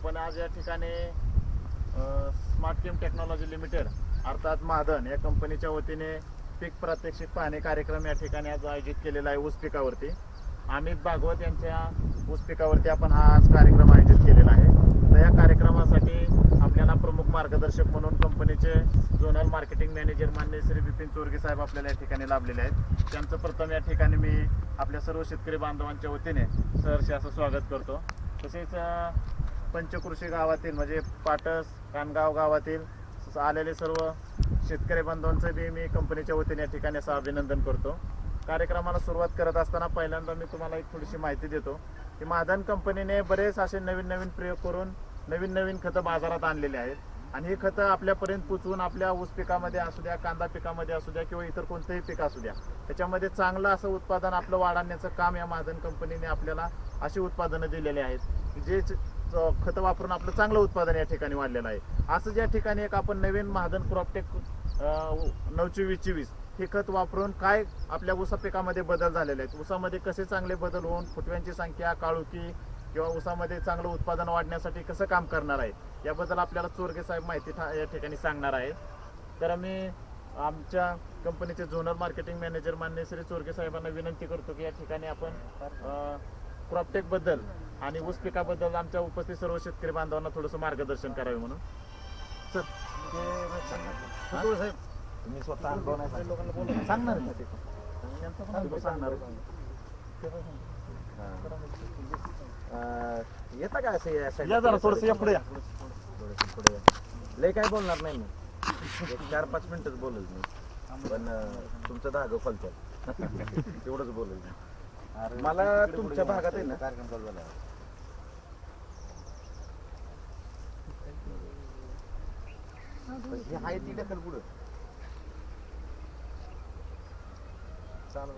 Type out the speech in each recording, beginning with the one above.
आपण आज या ठिकाणी स्मार्ट किम टेक्नॉलॉजी लिमिटेड अर्थात महादन या कंपनीच्या वतीने पीक प्रात्यक्षिक पाहणी कार्यक्रम या ठिकाणी आज आयोजित केलेला आहे ऊस पिकावरती. अमित भागवत यांच्या ऊस पिकावरती आपण हा आज कार्यक्रम आयोजित केलेला आहे. तर या कार्यक्रमासाठी आपल्याला प्रमुख मार्गदर्शक म्हणून कंपनीचे झोनल मार्केटिंग मॅनेजर मान्य श्री बिपिन चोरगे साहेब आपल्याला या ठिकाणी लाभलेले आहेत. त्यांचं प्रथम या ठिकाणी मी आपल्या सर्व शेतकरी बांधवांच्या वतीने सहर्ष असं स्वागत करतो. तसेच पंचकृषी गावातील म्हणजे पाटस कानगाव गावातील आलेले सर्व शेतकरी बांधवांचं बी मी कंपनीच्या वतीने या ठिकाणी असं अभिनंदन करतो. कार्यक्रमाला सुरुवात करत असताना पहिल्यांदा मी तुम्हाला एक थोडीशी माहिती देतो की माधन कंपनीने बरेच असे नवीन नवीन प्रयोग करून नवीन नवीन खतं बाजारात आणलेले आहेत. आणि ही खतं आपल्यापर्यंत पोचवून आपल्या ऊस पिकामध्ये असू द्या कांदा पिकामध्ये असू द्या किंवा इतर कोणतंही पीक असू द्या त्याच्यामध्ये चांगलं असं उत्पादन आपलं वाढवण्याचं काम या माधन कंपनीने आपल्याला अशी उत्पादनं दिलेली आहेत. जे खतं वापरून आपलं चांगलं उत्पादन या ठिकाणी वाढलेलं आहे. असं ज्या ठिकाणी एक आपण नवीन महाजन क्रॉपटेक नऊशे वीस चोवीस हे खत वापरून काय आपल्या ऊसा पिकामध्ये बदल झालेले आहेत? ऊसामध्ये कसे चांगले बदल होऊन फुटव्यांची संख्या काळुकी किंवा ऊसामध्ये चांगलं उत्पादन वाढण्यासाठी कसं काम करणार आहे? याबद्दल आपल्याला चोरगे साहेब माहिती या ठिकाणी सांगणार आहे तर आम्ही आमच्या कंपनीचे झोनल मार्केटिंग मॅनेजर मान्य श्री चोरगे साहेबांना विनंती करतो की या ठिकाणी आपण क्रॉपटेकबद्दल आणि ऊस पिकाबद्दल आमच्या उपस्थित सर्व शेतकरी बांधवांना थोडंसं मार्गदर्शन करावे म्हणून. सर साहेब. तुम्ही स्वतः अनुभव नाही सांगितला. सांगणार का ते? तुम्ही सांगणार अं, येतं का असं या side या जरा? थोडंसं या पुढे या. थोडंसं पुढे या. लय काय बोलणार नाही मी. एक चार पाच मिनिटच बोलेल मी. पण अं, तुमचं धागं फलतं तेवढंच बोलेल मी. मला तुमच्या भागात आहे ना कार्यक्रम चालू झाला. हे आहे ती ढकल पुढं. चालू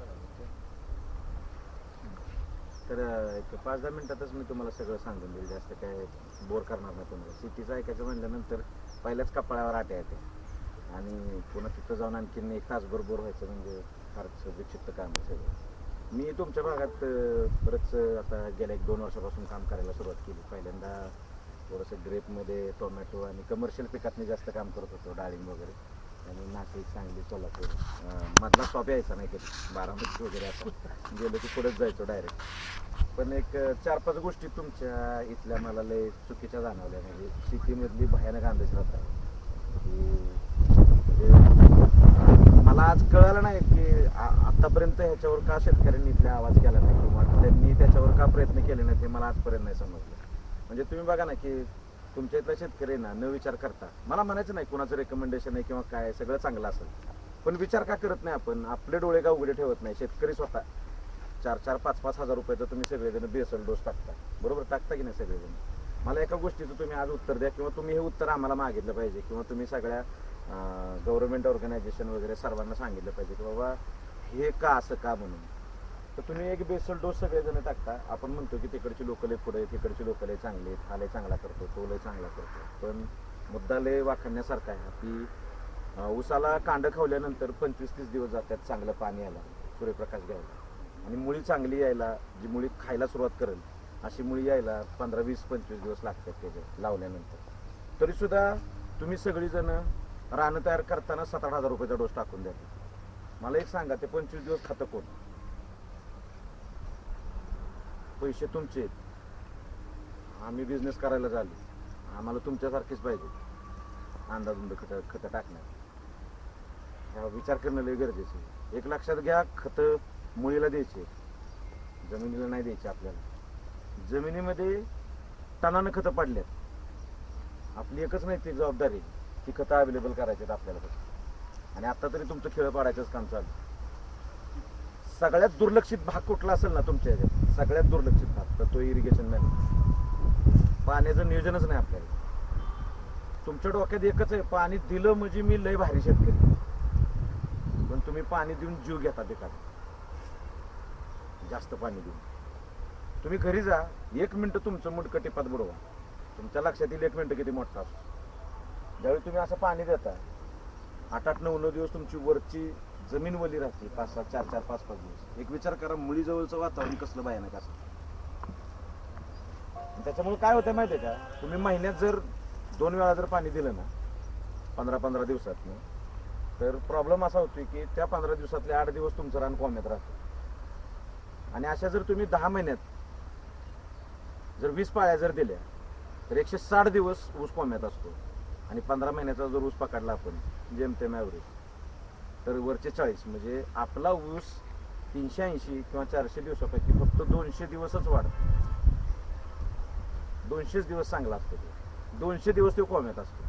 तर एक पाच दहा मिनिटातच मी तुम्हाला सगळं सांगून देईल जास्त काय बोर करणार नाही तुम्हाला. सिटीचं ऐकायचं म्हणल्यानंतर पहिल्याच कपाळावर आट्या येते. आणि पुन्हा तिथं जाऊन आणखीन एक तासभर बोर व्हायचं म्हणजे फारच विक्षिप्त काम आहे सगळं. मी तुमच्या भागात बरंच आता गेल्या एक दोन वर्षापासून काम करायला सुरुवात केली. पहिल्यांदा थोडंसं ग्रेपमध्ये टोमॅटो आणि कमर्शियल पिकातनी जास्त काम करत होतो डाळिंब वगैरे. आणि नाशिक सांगली सोलापूर मधला स्टॉप यायचा नाही कधी. बारामती वगैरे असं. गेलो की पुढेच जायचो डायरेक्ट पण एक चार पाच गोष्टी तुमच्या इथल्या मला लय चुकीच्या जाणवल्या. म्हणजे शेतीमधली भयानक अंधश्रद्धा आहे. म्हणजे मला आज कळालं नाही की आ- आतापर्यंत ह्याच्यावर का शेतकऱ्यांनी इथल्या आवाज केला नाही किंवा त्यांनी त्याच्यावर का प्रयत्न केले नाही ते मला आजपर्यंत नाही समजलं. म्हणजे तुम्ही बघा ना की तुमच्या इथला शेतकरी ना न विचार करता. मला म्हणायचं नाही कुणाचं रेकमेंडेशन आहे किंवा काय सगळं चांगलं असेल. पण विचार का करत नाही आपण? आपले डोळे का उघडे ठेवत नाही? शेतकरी स्वतः. चार चार पाच पाच हजार रुपयाचं तुम्ही सगळेजण बेसल डोस टाकता. बरोबर? टाकता की नाही सगळेजण? मला एका गोष्टीचं तुम्ही आज उत्तर द्या किंवा तुम्ही हे उत्तर आम्हाला मागितलं पाहिजे किंवा तुम्ही सगळ्या गव्हर्नमेंट ऑर्गनायझेशन वगैरे सर्वांना सांगितलं पाहिजे की बाबा हे का असं का म्हणून? तर तुम्ही एक बेसल डोस सगळेजण टाकता. आपण म्हणतो की तिकडची लोक लय पुढे तिकडची लोक लय चांगले आहेत, हा लय चांगला करतो तो लय चांगला करतो. पण मुद्दा लय वाखाणण्यासारखा आहे की अं, ऊसाला कांड खावल्यानंतर पंचवीस तीस दिवस जातात चांगलं पाणी यायला सूर्यप्रकाश घ्यायला. आणि मुळी चांगली यायला जी मुळी खायला सुरुवात करेल अशी मुळी यायला पंधरा वीस पंचवीस दिवस लागतात त्याचे लावल्यानंतर. तरीसुद्धा तुम्ही सगळीजण रानं तयार करताना सात आठ हजार रुपयाचा डोस टाकून द्या. मला एक सांगा ते पंचवीस दिवस खातं कोण? पैसे तुमचे आहेत. आम्ही बिझनेस करायला झालो. आम्हाला तुमच्यासारखेच पाहिजे. अंदाजुंद खतं खतं टाकणार ह्या विचार करणं लय गरजेचं आहे. एक लक्षात घ्या खतं मुळीला द्यायचे. जमिनीला नाही द्यायचे आपल्याला. जमिनीमध्ये टनानं खतं पाडल्यात. आपली एकच नाही ती जबाबदारी ती खतं अवेलेबल करायची आहेत आपल्याला आणि आता तरी तुमचं खेळ पाडायचंच काम चालू आहे. सगळ्यात दुर्लक्षित भाग कुठला असेल ना तुमच्या ह्याच्यात सगळ्यात दुर्लक्षित भाग तर तो इरिगेशन मॅनेज पाण्याचं नियोजनच नाही आपल्याला. तुमच्या डोक्यात एकच आहे पाणी दिलं म्हणजे मी लय भारी शेतकरी. पण तुम्ही पाणी देऊन जीव घेता बेकार. जास्त पाणी देऊन. तुम्ही घरी जा एक मिनटं तुमचं मुडकं टिपात बुडवा. तुमच्या लक्षात येईल एक मिनटं किती मोठा असतो. ज्यावेळी तुम्ही असं पाणी देता आठ आठ नऊ नऊ दिवस तुमची वरची जमीन वली राहते पाच सात चार चार पाच पाच दिवस. एक विचार करा मुळीजवळचं वातावरण कसलं भयानक असतं. त्याच्यामुळे काय होतं माहिती आहे का? तुम्ही महिन्यात जर दोन वेळा जर पाणी दिलं ना पंधरा पंधरा दिवसात तर प्रॉब्लेम असा होतो की त्या पंधरा दिवसातले आठ दिवस तुमचं रान कोंब्यात राहतं. आणि अशा जर तुम्ही दहा महिन्यात जर वीस पाळ्या जर दिल्या तर एकशे साठ दिवस ऊस कोंब्यात असतो. आणि पंधरा महिन्याचा जर ऊस पकडला आपण जेमतेम ॲव्हरेज तर वरचे चाळीस म्हणजे आपला ऊस तीनशे ऐंशी किंवा चारशे दिवसापैकी फक्त दोनशे दिवसच वाढतो दोनशेच दिवस चांगला असतो तो. दोनशे दिवस तो कोंब्यात असतो.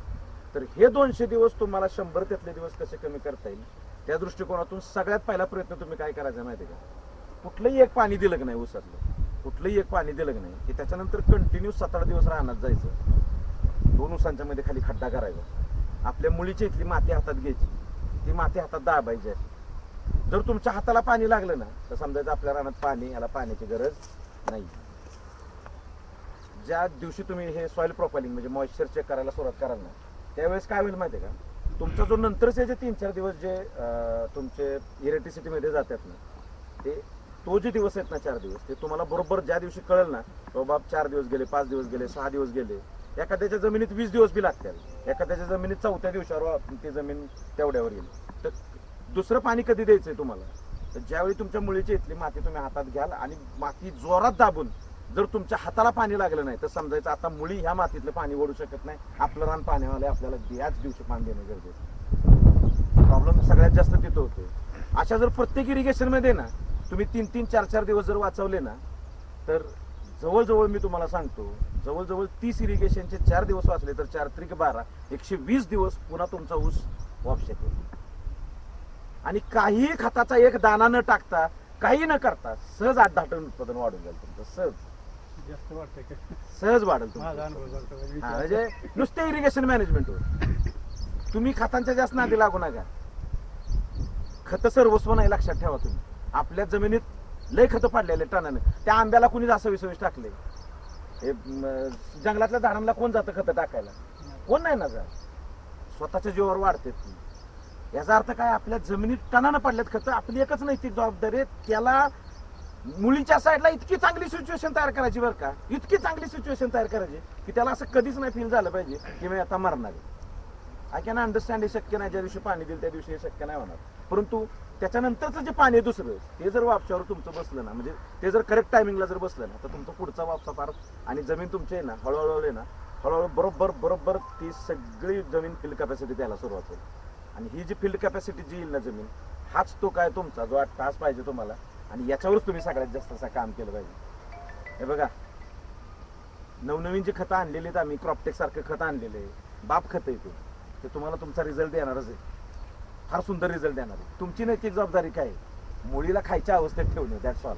तर हे दोनशे दिवस तुम्हाला शंभर त्यातले दिवस कसे कमी करता येईल त्या दृष्टिकोनातून सगळ्यात पहिला प्रयत्न तुम्ही काय करायचा माहिती आहे का? कुठलंही एक पाणी दिलं नाही ऊसातलं कुठलंही एक पाणी दिलं नाही की त्याच्यानंतर कंटिन्यू सात आठ दिवस राहण्यात जायचं. दोन ऊसांच्या मध्ये खाली खड्डा करायचा. आपल्या मुलीची इथली माती हातात घ्यायची. ती माती हातात दाबायची अशी जर तुमच्या हाताला पाणी लागलं ना तर समजायचं आपल्या रानात पाणी याला पाण्याची गरज नाही. ज्या दिवशी तुम्ही हे सॉइल प्रोफाइलिंग म्हणजे मॉइश्चर चेक करायला सुरुवात कराल ना त्यावेळेस काय होईल माहिती आहे का? तुमचा जो नंतरचे जे तीन चार दिवस जे तुमचे इलेक्ट्रिसिटीमध्ये जातात ना ते तो जे दिवस आहेत ना चार दिवस ते तुम्हाला बरोबर ज्या दिवशी कळेल ना बाबा चार दिवस गेले पाच दिवस गेले सहा दिवस गेले एखाद्याच्या जमिनीत वीस दिवस बी लागतील. एखाद्याच्या जमिनीत चौथ्या दिवसावर ती जमीन तेवढ्यावर येईल. तर दुसरं पाणी कधी द्यायचं आहे तुम्हाला? तर ज्यावेळी तुमच्या मुळीची इथली माती तुम्ही हातात घ्याल आणि माती जोरात दाबून जर तुमच्या हाताला पाणी लागलं नाही तर समजायचं आता मुळी ह्या मातीतलं पाणी ओढू शकत नाही. आपलं रान पाण्यावाले आपल्याला याच दिवशी पाणी देणं गरजेचं प्रॉब्लेम सगळ्यात जास्त तिथं होतो अशा जर प्रत्येक इरिगेशनमध्ये ना तुम्ही तीन तीन चार चार दिवस जर वाचवले ना तर जवळजवळ मी तुम्हाला सांगतो जवळजवळ तीस इरिगेशनचे चार दिवस वाचले तर चार त्रिक बारा एकशे वीस दिवस पुन्हा तुमचा ऊस वापशेत होईल आणि काही खताचा एक दाना न टाकता काही न करता सहज आठ दहा टन उत्पादन वाढून जाईल तुमचं सहज. सहज वाढेल म्हणजे नुसते इरिगेशन मॅनेजमेंटवर तुम्ही खतांच्या जास्त नादी लागू नका. खत सर्वस्व नाही लक्षात ठेवा तुम्ही. आपल्या जमिनीत लय खत पाडलेले टनाने. त्या आंब्याला कुणी जास्त विसविस टाकले. हे म, जंगलातल्या झाडांना कोण जातं खत टाकायला? कोण नाही ना जात? स्वतःच्या जीवावर वाढते ती. याचा अर्थ काय? आपल्या जमिनीत टनानं पडल्यात खत आपली एकच नैतिक जबाबदारी. आहे त्याला मुलीच्या साईडला इतकी चांगली सिच्युएशन तयार करायची बरं का? इतकी चांगली सिच्युएशन तयार करायची की त्याला असं कधीच नाही फील झालं पाहिजे की मी आता मरणार आय कॅन अंडरस्टँड हे शक्य नाही. ज्या दिवशी पाणी दिलं त्या दिवशी हे शक्य नाही होणार. परंतु त्याच्यानंतरचं जे पाणी आहे दुसरं ते जर वापशावर तुमचं बसलं ना म्हणजे ते जर करेक्ट टायमिंगला जर बसलं ना तर तुमचा पुढचा वापसा फार आणि जमीन तुमची आहे ना हळूहळू आहे ना हळूहळू बरोबर बरोबर ती सगळी जमीन फील्ड कॅपॅसिटी द्यायला सुरुवात होईल. आणि ही जी फील्ड कॅपॅसिटी जी येईल ना जमीन हाच तो काय तुमचा जो आठ तास पाहिजे तुम्हाला आणि याच्यावरच तुम्ही सगळ्यात जास्त असं काम केलं पाहिजे. हे बघा. नवनवीन जी खतं आणलेली आहेत आम्ही क्रॉपटेक सारखं खतं आणलेले आहे. बाप खतं आहे ते. ते तुम्हाला तुमचा रिझल्ट देणारच आहे. फार सुंदर रिझल्ट देणार आहे. तुमची नैतिक जबाबदारी काय? मुलीला खायच्या अवस्थेत ठेवणे दॅट्स ऑल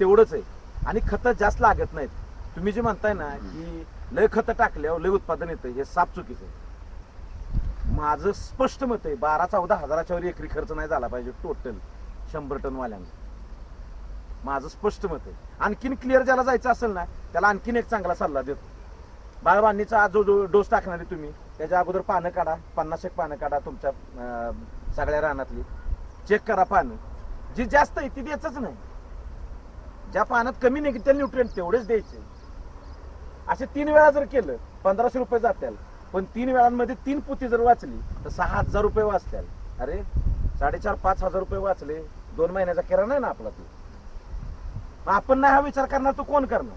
तेवढंच आहे. आणि खतं जास्त लागत नाहीत. तुम्ही जे म्हणताय ना की लय खतं टाकल्यावर लय उत्पादन येतं हे साप चुकीचं आहे. माझं स्पष्ट मत आहे बारा चौदा हजाराच्या वर एकरी खर्च नाही झाला पाहिजे टोटल शंभर टन वाल्यांना माझं स्पष्ट मत आहे. आणखीन क्लिअर ज्याला जायचं असेल ना त्याला आणखीन एक चांगला सल्ला देतो. बाळबांनीचा जो जो डोस टाकणार आहे तुम्ही त्याच्या अगोदर पानं काढा पन्नास एक पानं काढा तुमच्या अं, सगळ्या रानातली. चेक करा पानं. जी जास्त आहे ती द्यायचंच नाही. ज्या पानात कमी निघतील न्यूट्रिएंट तेवढेच द्यायचे. असे तीन वेळा जर केलं पंधराशे रुपये जातील पण तीन वेळांमध्ये तीन पोती जर वाचली तर सहा हजार रुपये वाचतील अरे साडेचार पाच हजार रुपये वाचले. दोन महिन्याचा किराणा आहे ना आपला तो. मग आपण नाही हा विचार करणार तो कोण करणार?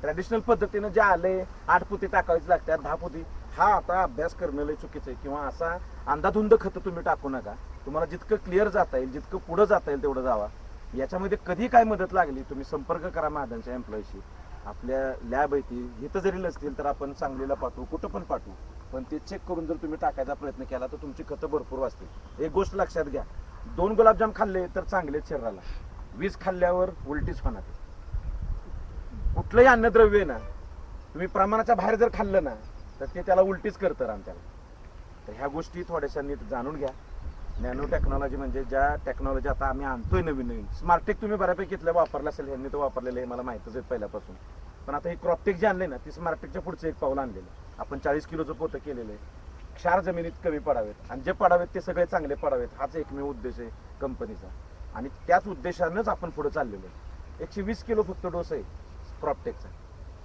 ट्रॅडिशनल पद्धतीनं जे आले आठ पोती टाकावीच लागतात दहा पोती. हा आता अभ्यास करणं लय चुकीचं आहे. किंवा असा अंधाधुंद खतं तुम्ही टाकू नका. तुम्हाला जितकं क्लिअर जाता येईल जितकं पुढं जाता येईल तेवढं जावा. याच्यामध्ये कधी काय मदत लागली तुम्ही संपर्क करा महादांच्या एम्प्लॉईशी आपल्या लॅब आहे ती. इथं जरी नसतील तर आपण सांगलीला पाठवू कुठं पण पाठवू. पण ते चेक करून जर तुम्ही टाकायचा प्रयत्न केला तर तुमची खतं भरपूर वाचतील. एक गोष्ट लक्षात घ्या. दोन गुलाबजाम खाल्ले तर चांगलेच शरीराला. वीज खाल्ल्यावर उलटीच होणार. कुठलंही अन्नद्रव्य आहे ना तुम्ही प्रमाणाच्या बाहेर जर खाल्लं ना तर ते त्याला उलटीच करतं राम त्याला तर ह्या गोष्टी थोड्याशा नीट जाणून घ्या. नॅनो टेक्नॉलॉजी म्हणजे ज्या टेक्नॉलॉजी आता आम्ही आणतोय नवीन नवीन स्मार्टटेक तुम्ही बऱ्यापैकी इथलं वापरलं असेल ह्यांनी तर वापरलेलं आहे मला माहितच आहे पहिल्यापासून. पण आता हे क्रॉपटेक जे आणले ना ती स्मार्टटेकच्या पुढचं एक पाऊल आणलेलं आहे. आपण चाळीस किलोचं पोतं केलेलं आहे. क्षार जमिनीत कमी पडावेत. आणि जे पडावेत ते सगळे चांगले पडावेत हाच एकमेव उद्देश आहे कंपनीचा आणि त्याच उद्देशानंच आपण पुढे चाललेलो आहे. एकशे वीस किलो फक्त डोस आहे क्रॉपटेकचा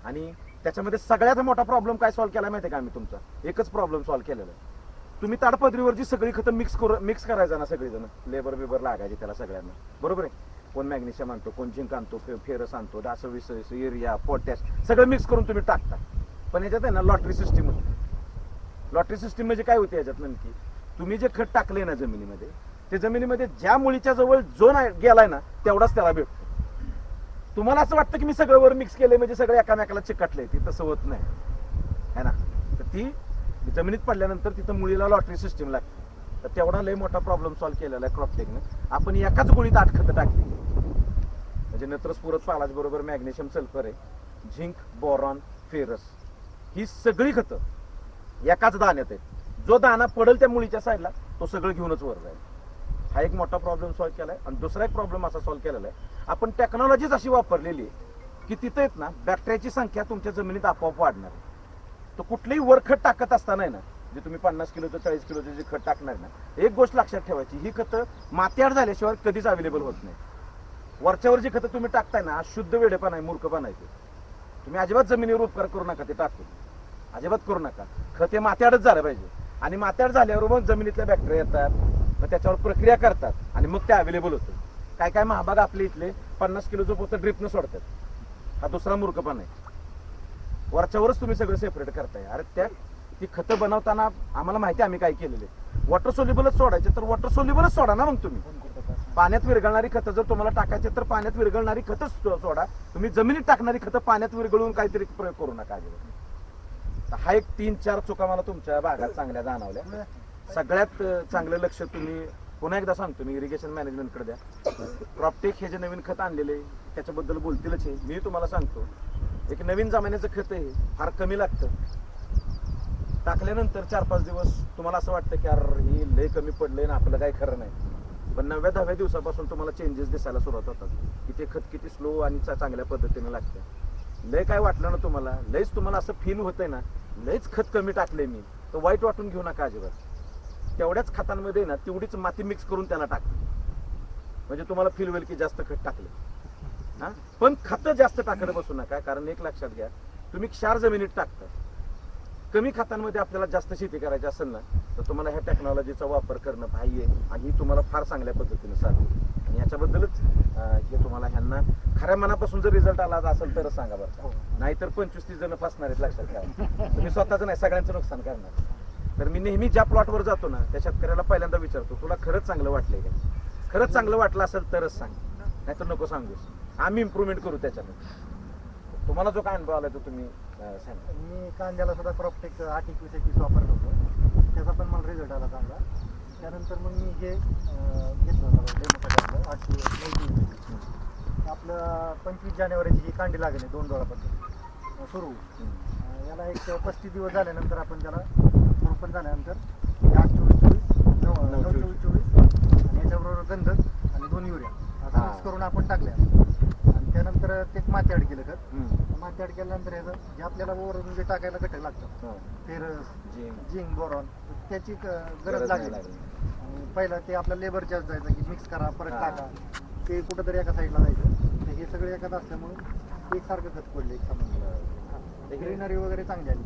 आणि त्याच्यामध्ये सगळ्यात मोठा प्रॉब्लेम काय सॉल्व्ह केला माहिती आहे का आम्ही तुमचा? एकच प्रॉब्लेम सॉल्व्ह केलेला आहे. तुम्ही ताडपदरीवरची सगळी खतं मिक्स करू मिक्स करायचं ना सगळीजण लेबर बिबर लागायची त्याला सगळ्यांना. बरोबर आहे? कोण मॅग्नेशियम आणतो कोण झिंक आणतो फे- फेरस आणतो डास विस युरिया पोटॅश सगळं मिक्स करून तुम्ही टाकता. पण याच्यात आहे ना लॉटरी सिस्टीम होती. लॉटरी सिस्टीम म्हणजे काय होते याच्यात नेमकी? तुम्ही जे खत टाकले ना जमिनीमध्ये ते जमिनीमध्ये ज्या मुळीच्या जवळ जो नाही गेलाय ना तेवढाच त्याला भेटतो. तुम्हाला असं वाटतं की मी सगळं वर मिक्स केलंय म्हणजे सगळं एकामेकाला चिकटलंय? ती तसं होत नाही. है ना? तर ती जमिनीत पडल्यानंतर तिथं मुळीला लॉटरी सिस्टीम लागते तर तेवढा लय मोठा प्रॉब्लेम सॉल्व्ह केलेला आहे क्रॉप आपण एकाच गोळीत आठ खतं टाकली. म्हणजे नत्रस पालाज बरोबर मॅग्नेशियम सल्फर आहे. झिंक बोरॉन फेरस ही सगळी खतं एकाच दाण्यात आहेत. जो दाना पडेल त्या मुळीच्या साईडला तो सगळं घेऊनच वर जाईल. हा एक मोठा प्रॉब्लेम सॉल्व्ह केलाय. आणि दुसरा एक प्रॉब्लेम असा सॉल्व्ह केलेला आहे. आपण टेक्नॉलॉजीच अशी वापरलेली आहे की तिथं आहेत ना बॅक्टेरियाची संख्या तुमच्या जमिनीत आपोआप वाढणार आहे. तर कुठलेही वरखत टाकत असताना आहे ना जे तुम्ही पन्नास किलोचं चाळीस किलोचं जे खत टाकणार ना एक गोष्ट लक्षात ठेवायची ही खतं मातीआड झाल्याशिवाय कधीच अवेलेबल होत नाही. वरच्यावर जी खतं तुम्ही टाकताय ना शुद्ध वेडेपण आहे मूर्खपण आहे ते. तुम्ही अजिबात जमिनीवर उपकार करू नका ते टाकून अजिबात करू नका. खत हे मात्याडच झालं पाहिजे. आणि मात्याड झाल्यावर मग जमिनीतल्या बॅक्टेरिया येतात मग त्याच्यावर प्रक्रिया करतात आणि मग ते अवेलेबल होतं. काय काय महाभाग आपले इथले पन्नास किलोचं पोतं ड्रिपनं सोडतात. हा दुसरा मूर्खपण आहे. वरच्यावरच तुम्ही सगळं सेपरेट करताय. अरे त्या ती खतं बनवताना आम्हाला माहिती आम्ही काय केलेले. वॉटर सोल्युबलच सोडायचे तर वॉटर सोल्युबलच सोडा ना मग तुम्ही. पाण्यात विरघळणारी खतं जर तुम्हाला टाकायचे तर पाण्यात विरघळणारी खतच सोडा. तुम्ही जमिनीत टाकणारी खतं पाण्यात विरघळून काहीतरी प्रयोग करू नका हा एक तीन चार चुका मला तुमच्या भागात चांगल्या जाणवल्या. सगळ्यात चांगलं लक्ष तुम्ही पुन्हा एकदा सांगतो मी इरिगेशन मॅनेजमेंटकडे द्या. क्रॉपटेक हे जे नवीन खत आणलेले त्याच्याबद्दल बोलतीलच आहे. मी तुम्हाला सांगतो एक नवीन जमान्याचं खत आहे फार कमी लागतं. टाकल्यानंतर चार पाच दिवस तुम्हाला असं वाटतं की अरे ही लय कमी पडलंय ना आपलं काही खरं नाही. पण नवव्या दहाव्या दिवसापासून तुम्हाला चेंजेस दिसायला सुरुवात होतात की ते खत किती स्लो आणि चांगल्या पद्धतीने लागतं. लय काय वाटलं ना तुम्हाला लयच तुम्हाला असं फील होतंय ना लयच खत कमी टाकले मी तर वाईट वाटून घेऊ नका अजिबात. तेवढ्याच खतांमध्ये ना तेवढीच माती मिक्स करून त्याला टाक म्हणजे तुम्हाला फील होईल की जास्त खत टाकले. हा? पण खतं जास्त टाकत बसू नका कारण एक लक्षात घ्या तुम्ही क्षार जमिनीत टाकता. कमी खतांमध्ये आपल्याला जास्त शेती करायची असेल ना तर तुम्हाला ह्या टेक्नॉलॉजीचा वापर करणं बाह्य आहे आणि ही तुम्हाला फार चांगल्या पद्धतीने साधेल आणि याच्याबद्दलच हे तुम्हाला ह्यांना खऱ्या मनापासून जर रिझल्ट आला असेल तरच सांगा बरं का. नाहीतर पंचवीस तीस जण फसणार आहेत लक्षात ठेवा. तुम्ही स्वतःच नाही सगळ्यांचं नुकसान करणार. तर मी नेहमी ज्या प्लॉटवर जातो ना त्या शेतकऱ्याला पहिल्यांदा विचारतो तुला खरंच चांगलं वाटलंय का? खरंच चांगलं वाटलं असेल तरच सांग. नाहीतर नको सांगूस. आम्ही इम्प्रूव्हमेंट करू त्याच्यामध्ये. तुम्हाला जो काय अनुभव आला तो तुम्ही सांगा. मी कांद्याला सुद्धा क्रॉपटेक आठ एकवीस एकवीस वापरत होतो. त्याचा पण मला रिझल्ट आला चांगला. त्यानंतर मग मी हे घेतलं होतं आपलं पंचवीस जानेवारीची ही कांडी लागली दोन डोळापद्धती सुरू. याला एक पस्तीस दिवस झाल्यानंतर आपण त्याला रोपण झाल्यानंतर हे आठ चोवीस चोवीस नऊ नऊ चोवीस. चोवीस आणि याच्याबरोबर गंधक आणि दोन युरिया हा. मिक्स करून आपण टाकल्या आणि त्यानंतर ते माती आड केलं खत. माती आड केल्यानंतर ह्याचं जे आपल्याला वरून जे टाकायला घटक लागतं हं. फेरस जी झिंक बोरॉन त्याची गरज लागली. आणि पहिलं ते आपल्या लेबर चार्ज जायचं की मिक्स करा परत हा. टाका ते कुठंतरी एका साईडला जायचं तर हे सगळं एकाच असल्यामुळे एकसारखं खत पडले एक हे- ग्रीनरी वगैरे चांगली आली.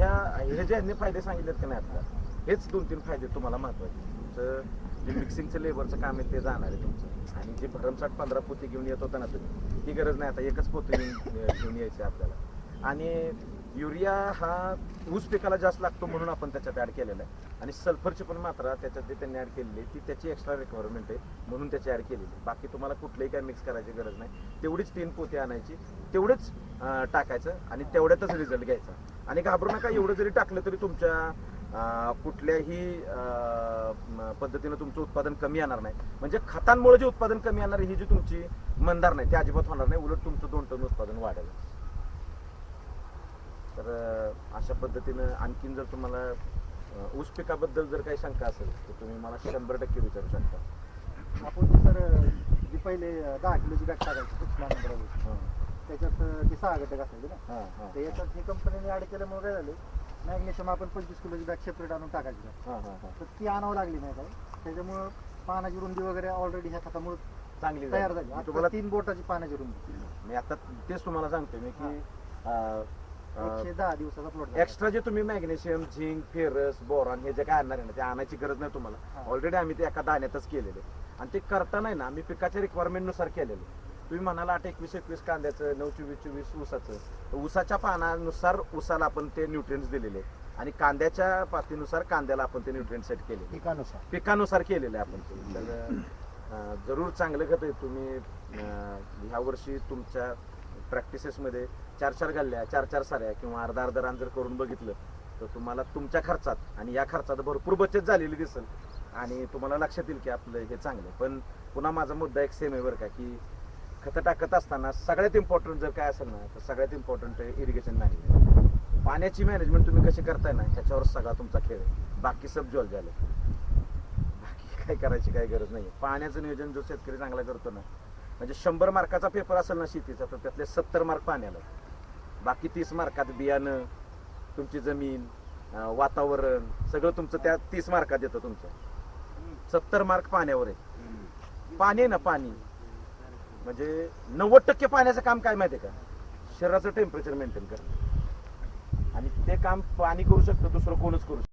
ह्या हे जे यांनी फायदे सांगितलेत का नाही आता हेच दोन तीन फायदे तुम्हाला महत्त्वाचे तुमचं जे मिक्सिंगचं लेबरचं काम आहे ते जाणार आहे तुमचं. आणि जे भरमसाठ पंधरा पोती घेऊन येत होता ना तुम्ही ती गरज नाही आता एकच पोती घेऊन घेऊन यायची आपल्याला. आणि युरिया हा ऊस पिकाला जास्त लागतो म्हणून आपण त्याच्यात ॲड केलेला आहे. आणि सल्फरची पण मात्रा त्याच्यात जे त्यांनी ॲड केलेली आहे ती त्याची एक्स्ट्रा रिक्वायरमेंट आहे म्हणून त्याची ॲड केलेली बाकी तुम्हाला कुठलंही काय मिक्स करायची गरज नाही. तेवढीच तीन पोती आणायची तेवढंच टाकायचं आणि तेवढ्यातच रिझल्ट घ्यायचा. आणि घाबरू नका एवढं जरी टाकलं तरी तुमच्या कुठल्याही पद्धतीनं तुमचं उत्पादन कमी येणार नाही. म्हणजे खतांमुळे जे उत्पादन कमी येणार ही जी तुमची मंदार नाही ती अजिबात होणार नाही. उलट तुमचं दोन टन उत्पादन वाढेल. तर अशा पद्धतीनं आणखीन जर तुम्हाला ऊस पिकाबद्दल जर काही शंका असेल तर तुम्ही मला शंभर टक्के विचारू शकता. आपण सर जी पहिले दहा किलोची बॅग टाकायची त्याच्यात ती सहा घटक असायचे ना. तर याच्यात ही कंपनीने ऍड केल्यामुळे काय झालं? मॅग्नेशियम आपण पंचवीस किलोची बॅग सेपरेट आणून टाकायची तर ती आणावं लागली नाही काय त्याच्यामुळं पानाची रुंदी वगैरे ऑलरेडी ह्या खतामुळे चांगली तयार झाली. आता तुम्हाला तीन बोटाची पाण्याची रूम मी आता तेच तुम्हाला सांगतो मी की एकशे दहा दिवसाचा प्लॉट एक्स्ट्रा जे तुम्ही मॅग्नेशियम झिंक फेरस बोरॉन हे जे काय आणणार आहे ना ते आणायची गरज नाही तुम्हाला. ऑलरेडी आम्ही ते एका दाण्यातच केलेले. आणि ते करताना ना आम्ही पिकाच्या रिक्वायरमेंटनुसार केलेले. तुम्ही म्हणाला आठ एकवीस एकवीस कांद्याचं नऊ चोवीस चोवीस ऊसाचं. ऊसाच्या पानानुसार ऊसाला आपण ते न्यूट्रिएंट्स दिलेले. आणि कांद्याच्या पातीनुसार कांद्याला आपण ते न्यूट्रिएंट सेट केले. पिकानुसार. पिकानुसार केलेलं आपण ते. तर जरूर चांगलं खत आहे. तुम्ही ह्या वर्षी तुमच्या प्रॅक्टिसेसमध्ये चार चार गल्ल्या चार चार साऱ्या किंवा अर्धा अर्धा रान जर करून बघितलं तर तुम्हाला तुमच्या खर्चात आणि या खर्चात भरपूर बचत झालेली दिसेल. आणि तुम्हाला लक्षात येईल की आपलं हे चांगलं आहे. पण पुन्हा माझा मुद्दा एक सेम आहे बरं का की खतं टाकत असताना सगळ्यात इम्पॉर्टंट जर काय असेल ना तर सगळ्यात इम्पॉर्टंट इरिगेशन मॅनेजमेंट पाण्याची मॅनेजमेंट तुम्ही कशी करताय ना ह्याच्यावर सगळा तुमचा खेळ आहे. बाकी सब जॉल झालं बाकी काय करायची काही गरज नाही पाण्याचं नियोजन जो शेतकरी चांगला करतो ना म्हणजे शंभर मार्काचा पेपर असेल ना शेतीचा तर त्यातले सत्तर मार्क पाण्याला. बाकी तीस मार्कात बियाणं तुमची जमीन वातावरण सगळं तुमचं त्या तीस मार्कात येतं तुमचं. सत्तर मार्क पाण्यावर आहे. पाणी ना पाणी. म्हणजे नव्वद टक्के पाण्याचं काम काय माहिती आहे का? शरीराचं टेम्परेचर मेंटेन करणं. आणि ते काम पाणी करू शकतं दुसरं कोणच करू शकतं